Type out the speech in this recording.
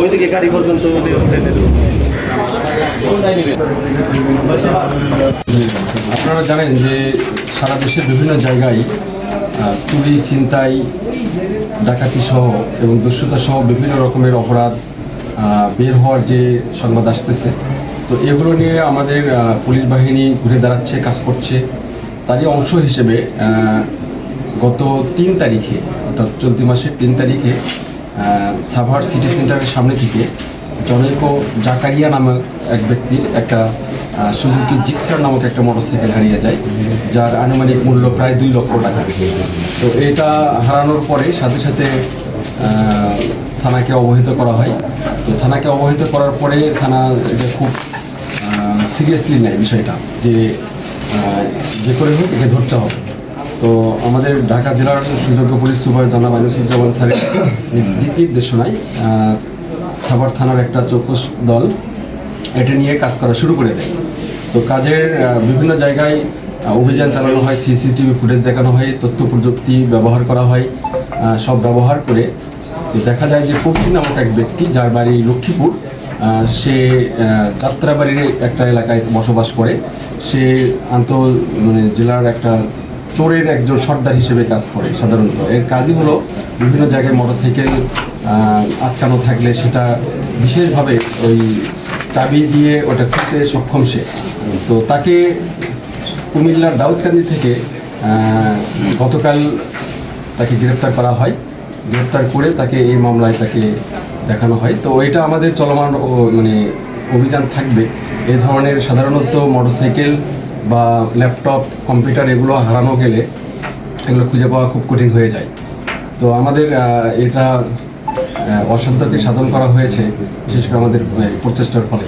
ওইদিকে গাড়ি পর্যন্ত আপনারা জানেন যে সারা দেশের বিভিন্ন জায়গায় চুরি, ছিনতাই, ডাকাতি সহ এবং দুশ্চতা সহ বিভিন্ন রকমের অপরাধ বের হওয়ার যে সংবাদ আসতেছে, তো এগুলো নিয়ে আমাদের পুলিশ বাহিনী ঘুরে দাঁড়াচ্ছে, কাজ করছে। তারই অংশ হিসেবে গত তিন তারিখে, অর্থাৎ চলতি মাসের তিন তারিখে সাভার সিটি সেন্টারের সামনে থেকে জনৈক জাকারিয়া নামক এক ব্যক্তির একটা সুজুকি জিক্সার নামক একটা মোটরসাইকেল হারিয়ে যায়, যার আনুমানিক মূল্য প্রায় দুই লক্ষ টাকা। তো এটা হারানোর পরে সাথে সাথে থানাকে অবহিত করা হয়। থানাকে অবহিত করার পরে থানা এটা খুব সিরিয়াসলি নেয় বিষয়টা যে যে করে হোক একে ধরতে হবে। তো আমাদের ঢাকা জেলার সুযোগ্য পুলিশ সুপার জনাব আনিসুজ্জামান স্যারের নির্দেশনায় সাভার থানার একটা চৌকস দল এটা নিয়ে কাজ করা শুরু করে দেয়। তো কাজের বিভিন্ন জায়গায় অভিযান চালানো হয়, সিসিটিভি ফুটেজ দেখানো হয়, তথ্য প্রযুক্তি ব্যবহার করা হয় সব ব্যবহার করে দেখা যায় যে পূর্তি নামক এক ব্যক্তি যার বাড়ি লক্ষ্মীপুর সে যাত্রাবাড়ির একটা এলাকায় বসবাস করে। সে আন্ত মানে জেলার একটা চোরের একজন সর্দার হিসেবে কাজ করে সাধারণত। এর কাজই হলো বিভিন্ন জায়গায় মোটরসাইকেল আটকানো থাকলে সেটা বিশেষভাবে ওই চাবি দিয়ে ওটা খুলতে সক্ষম সে। তো তাকে কুমিল্লার দাউদকান্দি থেকে গতকাল তাকে গ্রেপ্তার করা হয়। গ্রেপ্তার করে তাকে এই মামলায় তাকে দেখানো হয়। তো এটা আমাদের চলমান মানে অভিযান থাকবে। এ ধরনের সাধারণত মোটরসাইকেল বা ল্যাপটপ, কম্পিউটার এগুলো হারানো গেলে এগুলো খুঁজে পাওয়া খুব কঠিন হয়ে যায়। তো আমাদের এটা অসাধ্যকে সাধন করা হয়েছে, বিশেষ করে আমাদের প্রচেষ্টার ফলে।